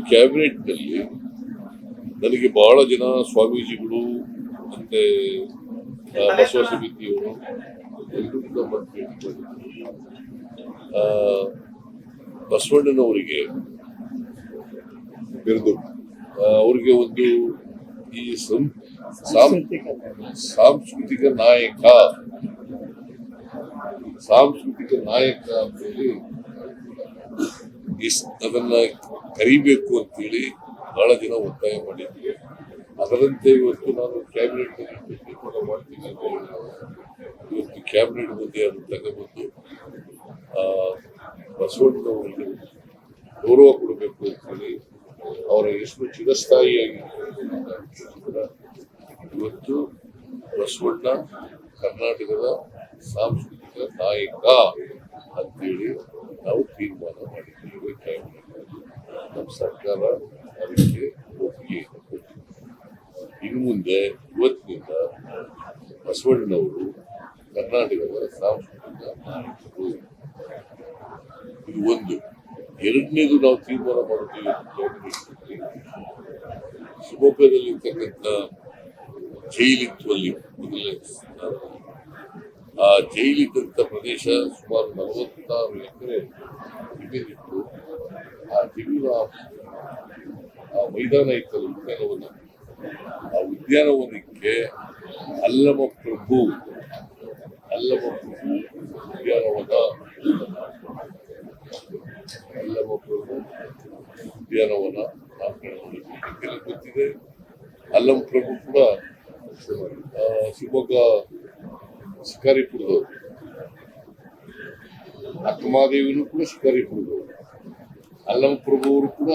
ಕ್ಯಾಬಿನೆಟ್ನಲ್ಲಿ ನನಗೆ ಬಹಳ ಜನ ಸ್ವಾಮೀಜಿಗಳು ಮತ್ತೆ ಬಸವ ಸಮಿತಿಯವರು ಎಲ್ಲರೂ ಕೂಡ ಭೇಟಿ ಬಸವಣ್ಣನವರಿಗೆ ಬಿರುದು. ಅವರಿಗೆ ಒಂದು ಈ ಸಾಂಸ್ಕೃತಿಕ ನಾಯಕ ಸಾಂಸ್ಕೃತಿಕ ನಾಯಕ ಅಂತೇಳಿ ಅದನ್ನ ಕರಿಬೇಕು ಅಂತೇಳಿ ಬಹಳ ಜನ ಒತ್ತಾಯ ಮಾಡಿದ್ದೀವಿ ಅದರಂತೆ ಇವತ್ತು ನಾನು ಕ್ಯಾಬಿನೆಟ್ ಕೂಡ ಮಾಡ್ತೀನಿ ಅಂತ ಇವತ್ತು ಕ್ಯಾಬಿನೆಟ್ ಮುಂದೆ ಅದನ್ನು ತಗೊಬಂದು ಆ, ಬಸವಣ್ಣನವರಿಗೆ ಗೌರವ ಕೊಡಬೇಕು ಅಂತೇಳಿ ಅವರ ಎಷ್ಟು ಚಿರಸ್ಥಾಯಿಯಾಗಿ ಇವತ್ತು ಬಸವಣ್ಣ ಕರ್ನಾಟಕದ ಸಾಂಸ್ಕೃತಿಕ ನಾಯಕ ಅಂತೇಳಿ ನಾವು ತೀರ್ಮಾನ ಮಾಡಿದ್ದೇವೆ ಕ್ಯಾಬಿನೆಟ್ ನಮ್ಮ ಸರ್ಕಾರ ಅದಕ್ಕೆ ಒಪ್ಪಿಗೆ ಇನ್ನು ಮುಂದೆ ಇವತ್ತಿನಿಂದ ಬಸವಣ್ಣನವರು ಕರ್ನಾಟಕದ ಸಾಂಸ್ಕೃತಿಕ ನಾಯಕರು. ಇದು ಒಂದು. ಎರಡನೇದು ನಾವು ತೀರ್ಮಾನ ಮಾಡುತ್ತೇವೆ ಶಿವಮೊಗ್ಗದಲ್ಲಿರ್ತಕ್ಕಂಥ ಜೈಲಿತ್ವಲ್ಲಿ. ಆ ಜೈಲಿದ್ದಂಥ ಪ್ರದೇಶ ಸುಮಾರು ನಲವತ್ತಾರು ಎಕರೆ ಜಮೀನಿತ್ತು ಆ ಜಮೀನು ಮೈದಾನ ಇತ್ತಲ್ಲ ಉದ್ಯಾನವನ ಆ ಉದ್ಯಾನವನಕ್ಕೆ ಅಲ್ಲಮ ಪ್ರಭು ಅಲ್ಲಮ ಪ್ರಭು ಉದ್ಯಾನವನ. ಅಲ್ಲಮ ಪ್ರಭು ಉದ್ಯಾನವನ ನಾಮಕರಣ ಗೊತ್ತಿದೆ. ಅಲ್ಲಮ ಪ್ರಭು ಕೂಡ ಆ, ಶಿವಮೊಗ್ಗ ಶಿಕಾರಿಪುರದವರು. ಅಕ್ಕಮಾದೇವಿನೂ ಕೂಡ ಶಿಕಾರಿಪುರದವರು. ಅಲ್ಲಮ ಪ್ರಭು ಅವರು ಕೂಡ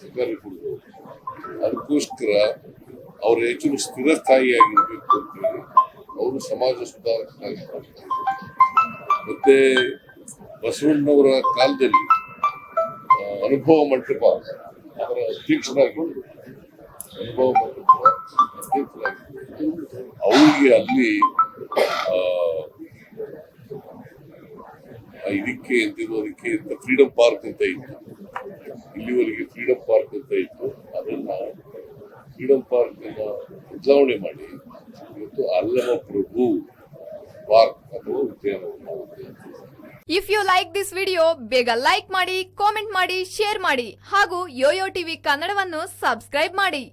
ಶಿಕಾರಿಪುರದವರು ಅದಕ್ಕೋಸ್ಕರ ಅವ್ರ ಹೆಚ್ಚು ಸ್ಥಿರಸ್ಥಾಯಿಯಾಗಿರ್ಬೇಕು ಅಂತೇಳಿ ಅವರು ಸಮಾಜ ಸುಧಾರಕರಾಗಿ ಮತ್ತೆ ಬಸವಣ್ಣವರ ಕಾಲದಲ್ಲಿ ಅನುಭವ ಮಂಟಪ ಅವರ ಅಧ್ಯಕ್ಷರಾಗಿ, ಅನುಭವ ಮಂಟಪ ಅಧ್ಯಕ್ಷರಾಗಿ ಅವರಿಗೆ ಅಲ್ಲಿ ಇದಕ್ಕೆ ಎಂತಿರೋದಕ್ಕೆ ಫ್ರೀಡಂ ಪಾರ್ಕ್ ಅಂತ ಇತ್ತು. ಇಲ್ಲಿವರೆಗೆ ಫ್ರೀಡಮ್ ಪಾರ್ಕ್ ಅಂತ ಇತ್ತು, ಅದನ್ನ ಫ್ರೀಡಮ್ ಪಾರ್ಕ್ ಬದಲಾವಣೆ ಮಾಡಿ, ಇವತ್ತು ಅಲ್ಲಮ ಪ್ರಭು ಪಾರ್ಕ್ ಅಥವಾ ಉದ್ಯಾನವನ if you like this video ಬೇಗ ಲೈಕ್ ಮಾಡಿ ಕಾಮೆಂಟ್ ಮಾಡಿ ಶೇರ್ ಮಾಡಿ, ಹಾಗೂ ಯೋಯೋ ಟಿವಿ ಕನ್ನಡವನ್ನು ಸಬ್ಸ್ಕ್ರೈಬ್ ಮಾಡಿ.